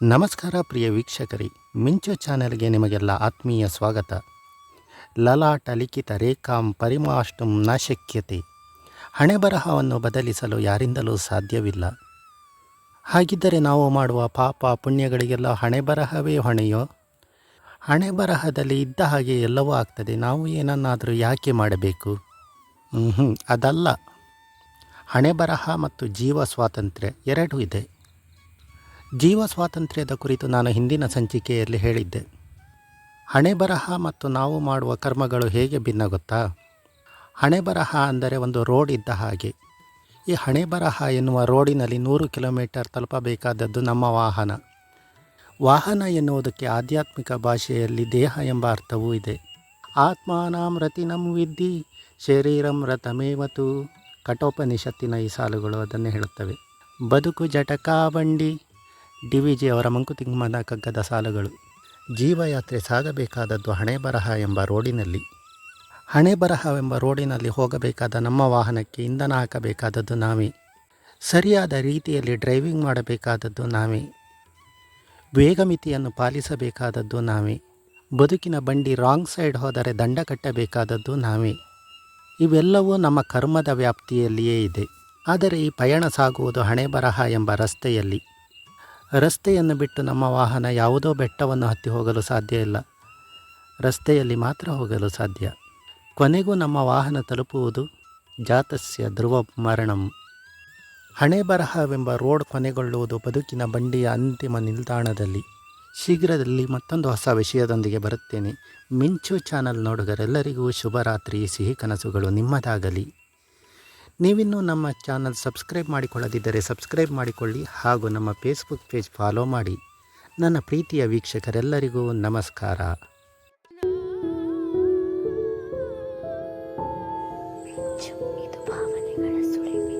ನಮಸ್ಕಾರ ಪ್ರಿಯ ವೀಕ್ಷಕರಿ, ಮಿಂಚು ಚಾನೆಲ್ಗೆ ನಿಮಗೆಲ್ಲ ಆತ್ಮೀಯ ಸ್ವಾಗತ. ಲಲಾಟ ಲಿಖಿತ ರೇಖಾಂ ಪರಿಮಾಷ್ಟಂ ನ ಶಕ್ಯತೆ ಹಣೆಬರಹವನ್ನು ಬದಲಿಸಲು ಯಾರಿಂದಲೂ ಸಾಧ್ಯವಿಲ್ಲ. ಹಾಗಿದ್ದರೆ ನಾವು ಮಾಡುವ ಪಾಪ ಪುಣ್ಯಗಳಿಗೆಲ್ಲ ಹಣೆಬರಹವೇ ಹೊಣೆಯೋ? ಹಣೆಬರಹದಲ್ಲಿ ಇದ್ದ ಹಾಗೆ ಎಲ್ಲವೂ ಆಗ್ತದೆ, ನಾವು ಏನನ್ನಾದರೂ ಯಾಕೆ ಮಾಡಬೇಕು? ಅದಲ್ಲ. ಹಣೆಬರಹ ಮತ್ತು ಜೀವ ಸ್ವಾತಂತ್ರ್ಯ ಎರಡೂ ಇದೆ. ಜೀವ ಸ್ವಾತಂತ್ರ್ಯದ ಕುರಿತು ನಾನು ಹಿಂದಿನ ಸಂಚಿಕೆಯಲ್ಲಿ ಹೇಳಿದ್ದೆ. ಹಣೆಬರಹ ಮತ್ತು ನಾವು ಮಾಡುವ ಕರ್ಮಗಳು ಹೇಗೆ ಭಿನ್ನ ಗೊತ್ತಾ? ಹಣೆಬರಹ ಅಂದರೆ ಒಂದು ರೋಡ್ ಇದ್ದ ಹಾಗೆ. ಈ ಹಣೆಬರಹ ಎನ್ನುವ ರೋಡಿನಲ್ಲಿ ನೂರು ಕಿಲೋಮೀಟರ್ ತಲುಪಬೇಕಾದದ್ದು ನಮ್ಮ ವಾಹನ. ವಾಹನ ಎನ್ನುವುದಕ್ಕೆ ಆಧ್ಯಾತ್ಮಿಕ ಭಾಷೆಯಲ್ಲಿ ದೇಹ ಎಂಬ ಅರ್ಥವೂ ಇದೆ. ಆತ್ಮಾನಾಂ ರತಿನಂ ವಿದ್ಧಿ, ಶರೀರಂ ರಥಮೇವತು ಕಠೋಪನಿಷತ್ತಿನ ಈ ಸಾಲುಗಳು ಅದನ್ನು ಹೇಳುತ್ತವೆ. ಬದುಕು ಜಟಕಾ ಬಂಡಿ ಡಿ ವಿ ಜಿ ಅವರ ಮಂಕುತಿಮ್ಮನ ಕಗ್ಗದ ಸಾಲುಗಳು. ಜೀವಯಾತ್ರೆ ಸಾಗಬೇಕಾದದ್ದು ಹಣೆಬರಹ ಎಂಬ ರೋಡಿನಲ್ಲಿ. ಹಣೆಬರಹವೆಂಬ ರೋಡಿನಲ್ಲಿ ಹೋಗಬೇಕಾದ ನಮ್ಮ ವಾಹನಕ್ಕೆ ಇಂಧನ ಹಾಕಬೇಕಾದದ್ದು ನಾವೇ. ಸರಿಯಾದ ರೀತಿಯಲ್ಲಿ ಡ್ರೈವಿಂಗ್ ಮಾಡಬೇಕಾದದ್ದು ನಾವೇ. ವೇಗಮಿತಿಯನ್ನು ಪಾಲಿಸಬೇಕಾದದ್ದು ನಾವೇ. ಬದುಕಿನ ಬಂಡಿ ರಾಂಗ್ ಸೈಡ್ ಹೋದರೆ ದಂಡ ಕಟ್ಟಬೇಕಾದದ್ದು ನಾವೇ. ಇವೆಲ್ಲವೂ ನಮ್ಮ ಕರ್ಮದ ವ್ಯಾಪ್ತಿಯಲ್ಲಿಯೇ ಇದೆ. ಆದರೆ ಈ ಪಯಣ ಸಾಗುವುದು ಹಣೆಬರಹ ಎಂಬ ರಸ್ತೆಯಲ್ಲಿ. ರಸ್ತೆಯನ್ನು ಬಿಟ್ಟು ನಮ್ಮ ವಾಹನ ಯಾವುದೋ ಬೆಟ್ಟವನ್ನು ಹತ್ತಿ ಹೋಗಲು ಸಾಧ್ಯ ಇಲ್ಲ. ರಸ್ತೆಯಲ್ಲಿ ಮಾತ್ರ ಹೋಗಲು ಸಾಧ್ಯ. ಕೊನೆಗೂ ನಮ್ಮ ವಾಹನ ತಲುಪುವುದು ಜಾತಸ್ಯ ಧ್ರುವ ಮರಣಂ. ಹಣೆಬರಹವೆಂಬ ರೋಡ್ ಕೊನೆಗೊಳ್ಳುವುದು ಬದುಕಿನ ಬಂಡಿಯ ಅಂತಿಮ ನಿಲ್ದಾಣದಲ್ಲಿ. ಶೀಘ್ರದಲ್ಲಿ ಮತ್ತೊಂದು ಹೊಸ ವಿಷಯದೊಂದಿಗೆ ಬರುತ್ತೇನೆ. ಮಿಂಚು ಚಾನಲ್ ನೋಡುಗರೆಲ್ಲರಿಗೂ ಶುಭರಾತ್ರಿ, ಸಿಹಿ ಕನಸುಗಳು ನಿಮ್ಮದಾಗಲಿ. ನೀವಿನ್ನೂ ನಮ್ಮ ಚಾನಲ್ ಸಬ್ಸ್ಕ್ರೈಬ್ ಮಾಡಿಕೊಳ್ಳದಿದ್ದರೆ ಸಬ್ಸ್ಕ್ರೈಬ್ ಮಾಡಿಕೊಳ್ಳಿ ಹಾಗೂ ನಮ್ಮ ಫೇಸ್ಬುಕ್ ಪೇಜ್ ಫಾಲೋ ಮಾಡಿ. ನನ್ನ ಪ್ರೀತಿಯ ವೀಕ್ಷಕರೆಲ್ಲರಿಗೂ ನಮಸ್ಕಾರ. ಭಾವನೆಗಳ ಸುಳಿವು